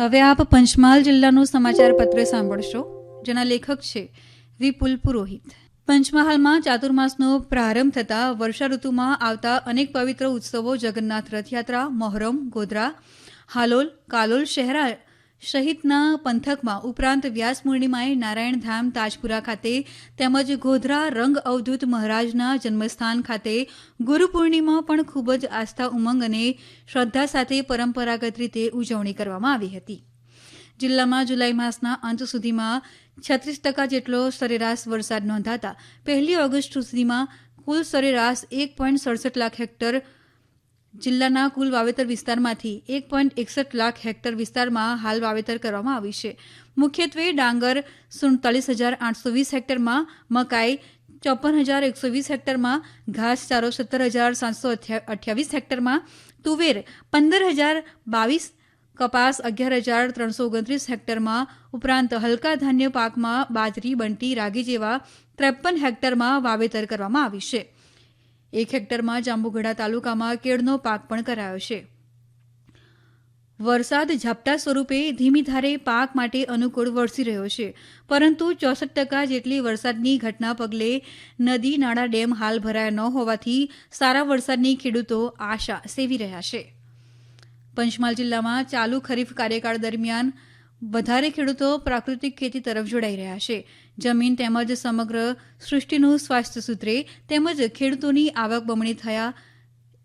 હવે આપ પંચમહાલ જિલ્લાનું સમાચાર પત્ર સાંભળશો, જેના લેખક છે વિપુલ પુરોહિત પંચમહાલમાં ચાતુર્માસનો પ્રારંભ થતાં વર્ષા ઋતુમાં આવતા અનેક પવિત્ર ઉત્સવો, જગન્નાથ રથયાત્રા, મોહરમ, ગોધરા, હાલોલ, કાલોલ શહેરા સહિતના પંથકમાં ઉપરાંત વ્યાસ પૂર્ણિમાએ નારાયણધામ તાજપુરા ખાતે તેમજ ગોધરા રંગ અવધૂત મહારાજના જન્મસ્થાન ખાતે ગુરુ પૂર્ણિમા પણ ખૂબ જ આસ્થા ઉમંગ અને શ્રદ્ધા સાથે પરંપરાગત રીતે ઉજવણી કરવામાં આવી હતી. જિલ્લામાં જુલાઈ માસના અંત સુધીમાં છત્રીસ ટકા જેટલો સરેરાશ વરસાદ નોંધાતા પહેલી ઓગસ્ટ સુધીમાં કુલ સરેરાશ એક પોઈન્ટ સડસઠ લાખ હેક્ટર જિલ્લાના કુલ વાવેતર વિસ્તારમાંથી એક પોઈન્ટ એકસઠ લાખ હેક્ટર વિસ્તારમાં હાલ વાવેતર કરવામાં આવ્યું છે. મુખ્યત્વે ડાંગર સુડતાલીસ હજાર આઠસો વીસ હેક્ટરમાં, મકાઈ ચોપન હજાર એકસો વીસ હેક્ટરમાં ઘાસચારો સત્તર હજાર સાતસો અઠ્યાવીસ હેક્ટરમાં, તુવેર પંદર હજાર બાવીસ, કપાસ અગિયાર હજાર ત્રણસો ઓગણત્રીસ હેક્ટરમાં, ઉપરાંત હલકા ધાન્ય પાકમાં બાજરી, બંટી, રાગી જેવા ત્રેપન હેક્ટરમાં વાવેતર કરવામાં આવ્યું છે. એક હેક્ટરમાં જાંબુઘડા તાલુકામાં કેળનો પાક પણ કરાયો છે. વરસાદ ઝાપટા સ્વરૂપે ધીમી ધારે પાક માટે અનુકૂળ વરસી રહ્યો છે. પરંતુ ચોસઠ ટકા જેટલી વરસાદની ઘટના પગલે નદી નાળા ડેમ હાલ ભરાયા ન હોવાથી સારા વરસાદની ખેડૂતો આશા સેવી રહ્યા છે. પંચમહાલ જિલ્લામાં ચાલુ ખરીફ કાર્યકાળ દરમિયાન વધારે ખેડૂતો પ્રાકૃતિક ખેતી તરફ જોડાઈ રહ્યા છે. જમીન તેમજ સમગ્ર સૃષ્ટિનું સ્વાસ્થ્ય સૂત્રે તેમજ ખેડૂતોની આવક બમણી થયા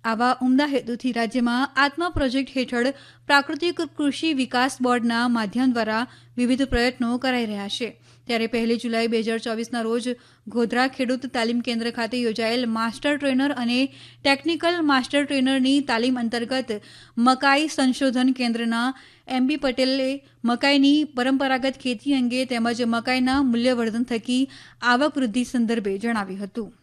આવા ઉમદા હેતુથી રાજ્યમાં આત્મા પ્રોજેક્ટ હેઠળ પ્રાકૃતિક કૃષિ વિકાસ બોર્ડના માધ્યમ દ્વારા વિવિધ પ્રયત્નો કરાઈ રહ્યા છે. ત્યારે પહેલી જુલાઈ બે હજાર ચોવીસના રોજ ગોધરા ખેડૂત તાલીમ કેન્દ્ર ખાતે યોજાયેલ માસ્ટર ટ્રેનર અને ટેકનિકલ માસ્ટર ટ્રેનરની તાલીમ અંતર્ગત મકાઈ સંશોધન કેન્દ્રના એમબી પટેલે મકાઈની પરંપરાગત ખેતી અંગે તેમજ મકાઈના મૂલ્યવર્ધન થકી આવક વૃદ્ધિ સંદર્ભે જણાવ્યું હતું.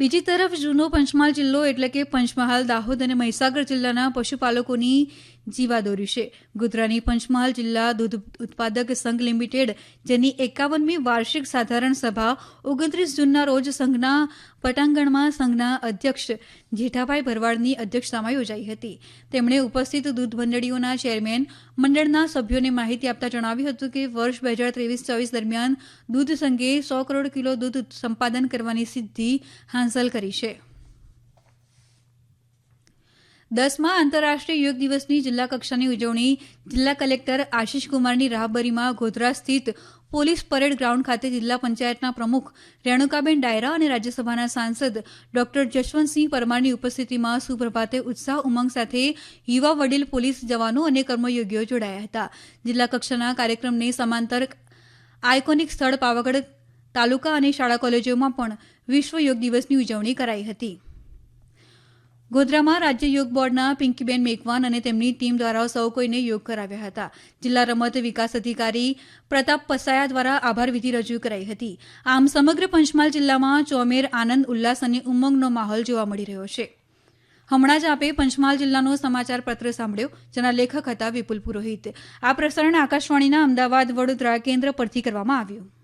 બીજી તરફ જૂનો પંચમહાલ જિલ્લો એટલે કે પંચમહાલ દાહોદ અને મહીસાગર જિલ્લાના પશુપાલકોની જીવાદોરી છે. ગોધરાની પંચમહાલ જિલ્લા દૂધ ઉત્પાદક સંઘ લિમિટેડ, જેની એકાવનમી વાર્ષિક સાધારણ સભા ઓગણત્રીસ જૂનના રોજ સંઘના પટાંગણમાં સંઘના અધ્યક્ષ જેઠાભાઈ ભરવાડની અધ્યક્ષતામાં યોજાઈ હતી. તેમણે ઉપસ્થિત દૂધ મંડળીઓના ચેરમેન, મંડળના સભ્યોને માહિતી આપતા જણાવ્યું હતું કે, વર્ષ બે હજાર ત્રેવીસ ચોવીસ દરમિયાન દૂધ સંઘે સો કરોડ કિલો દૂધ સંપાદન કરવાની સિદ્ધિ હાંસલ કરી છે. દસમા આંતરરાષ્ટ્રીય યોગ દિવસની જિલ્લા કક્ષાની ઉજવણી જિલ્લા કલેક્ટર આશિષ કુમારની રાહબરીમાં ગોધરા સ્થિત પોલીસ પરેડ ગ્રાઉન્ડ ખાતે જિલ્લા પંચાયતના પ્રમુખ રેણુકાબેન ડાયરા અને રાજ્યસભાના સાંસદ ડોક્ટર જશવંતસિંહ પરમારની ઉપસ્થિતિમાં સુપ્રભાતે ઉત્સાહ ઉમંગ સાથે યુવા વડીલ, પોલીસ જવાનો અને કર્મયોગીઓ જોડાયા હતા. જિલ્લા કક્ષાના કાર્યક્રમને સમાંતર આઇકોનિક સ્થળ પાવાગઢ તાલુકા અને શાળા કોલેજોમાં પણ વિશ્વ યોગ દિવસની ઉજવણી કરાઈ હતી. ગોધરામાં રાજ્ય યોગ બોર્ડના પિંકીબેન મેઘવાન અને તેમની ટીમ દ્વારા સૌ કોઈને યોગ કરાવ્યા હતા. જિલ્લા રમત વિકાસ અધિકારી પ્રતાપ પસાયા દ્વારા આભાર વિધિ રજૂ કરાઈ હતી. આમ સમગ્ર પંચમહાલ જિલ્લામાં ચોમેર, આનંદ, ઉલ્લાસ અને ઉમંગનો માહોલ જોવા મળી રહ્યો છે. હમણાં જ આપે પંચમહાલ જિલ્લાનો સમાચાર પત્ર સાંભળ્યો, જેના લેખક હતા વિપુલ પુરોહિત. આ પ્રસારણ આકાશવાણીના અમદાવાદ વડોદરા કેન્દ્ર પરથી કરવામાં આવ્યું.